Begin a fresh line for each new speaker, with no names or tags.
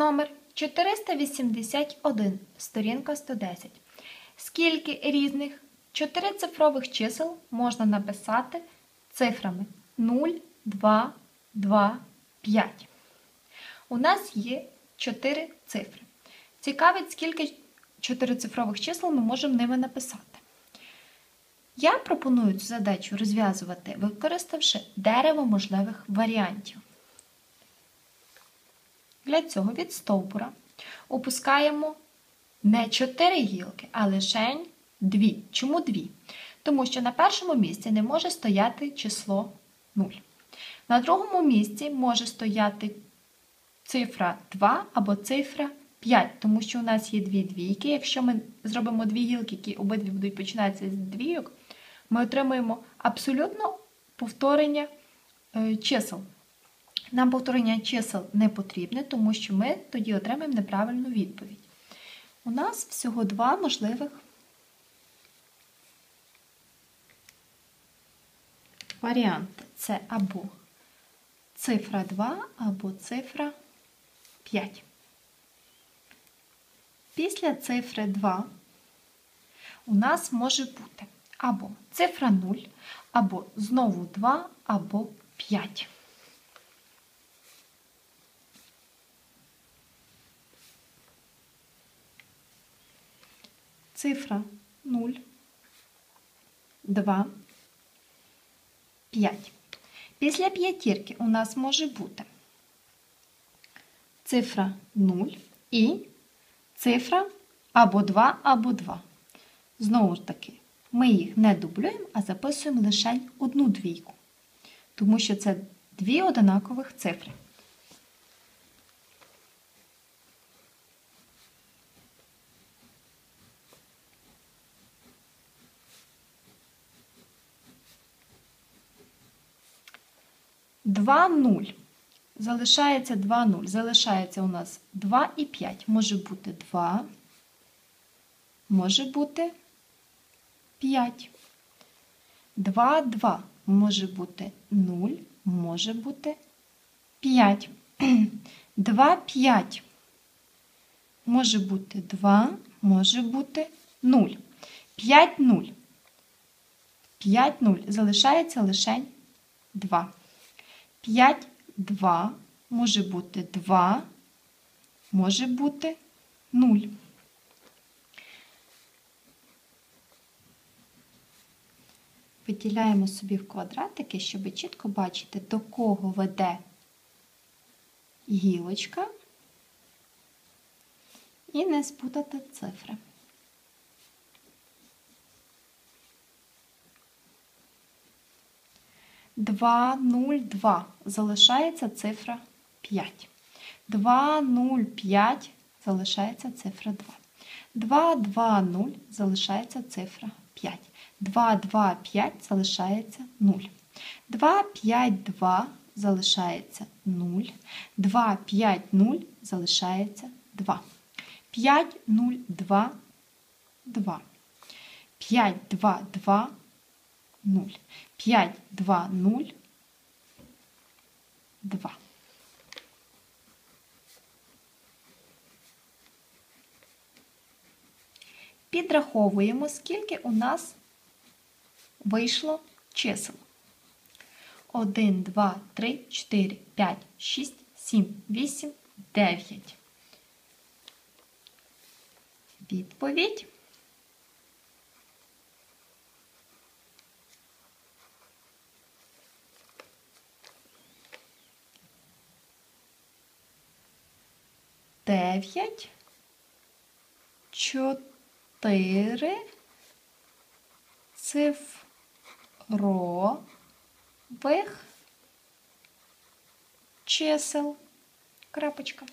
Номер 481, сторінка 110. Скільки різних чотирицифрових чисел можна написати цифрами 0, 2, 2, 5? У нас є 4 цифри. Цікавить, скільки чотирицифрових чисел ми можемо ними написати. Я пропоную цю задачу розв'язувати, використавши дерево можливих варіантів. Для цього від стовбура опускаємо не 4 гілки, а лише 2. Чому 2? Тому що на першому місці не може стояти число 0. На другому місці може стояти цифра 2 або цифра 5, тому що у нас є дві двійки. Якщо ми зробимо дві гілки, які обидві будуть починатися з двійок, ми отримаємо абсолютно повторення е, чисел. Нам повторення чисел не потрібне, тому що ми тоді отримаємо неправильну відповідь. У нас всього два можливих варіанти. Це або цифра 2, або цифра 5. Після цифри 2 у нас може бути або цифра 0, або знову 2, або 5. Цифра 0, 2, 5. Після п'ятірки у нас може бути цифра 0 і цифра або 2, або 2. Знову ж таки, ми їх не дублюємо, а записуємо лише одну двійку, тому що це дві одинакових цифри. Два нуль. Залишається 2 0. Залишається у нас 2 і 5. Може бути 2, може бути 5. 2, 2 може бути 0, може бути 5. 2, 5 може бути 2, може бути 0. 5, 0. 5, 0. Залишається лише 2. 5, 2 може бути 2, може бути 0. Виділяємо собі в квадратики, щоб чітко бачити, до кого веде гілочка і не спутати цифри. Два, нуль, два. Залишається цифра 5. 2, 0, 5 залишається цифра 2. 2, 2, 0 залишається цифра 5. 2, 2, 5 залишається 0. 2, 5, 2 залишається 0. 2, 5, 0 залишається 2. 5, 0, 2, 2. 5, 2, 2, 0. 5, 2, 0, 2. Підраховуємо, скільки у нас вийшло чисел. 1, 2, 3, 4, 5, 6, 7, 8, 9. Відповідь. Дев'ять, чотири цифрових чисел. Крапочка.